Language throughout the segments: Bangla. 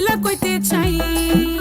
খুইলা কইতে চাই।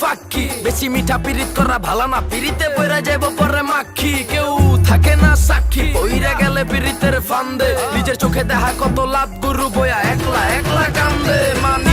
ফাঁকি। বেশি মিঠা পিরিত করা ভালো না পিরিতে পয়রা যাইব পরে মাখি। কেউ থাকে না সাক্ষী, পইরা গেলে পিরিতের ফান্দে। নিজের চোখে দেখা কত লাভ, গুরু বয়া একলা একলা কান্দে। মানে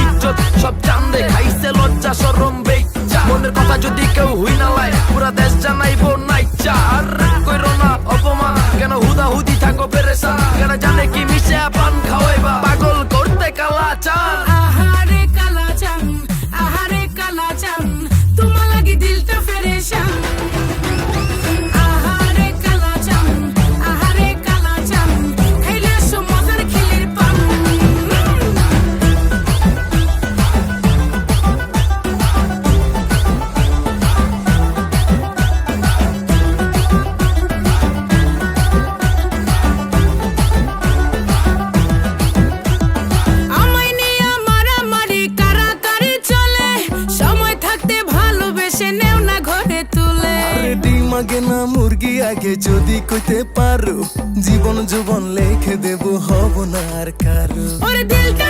আগে না মুরগি আগে যদি কইতে পারো, জীবন জীবন লেখে দেব, হব না আর কারও। ওরে দিলটা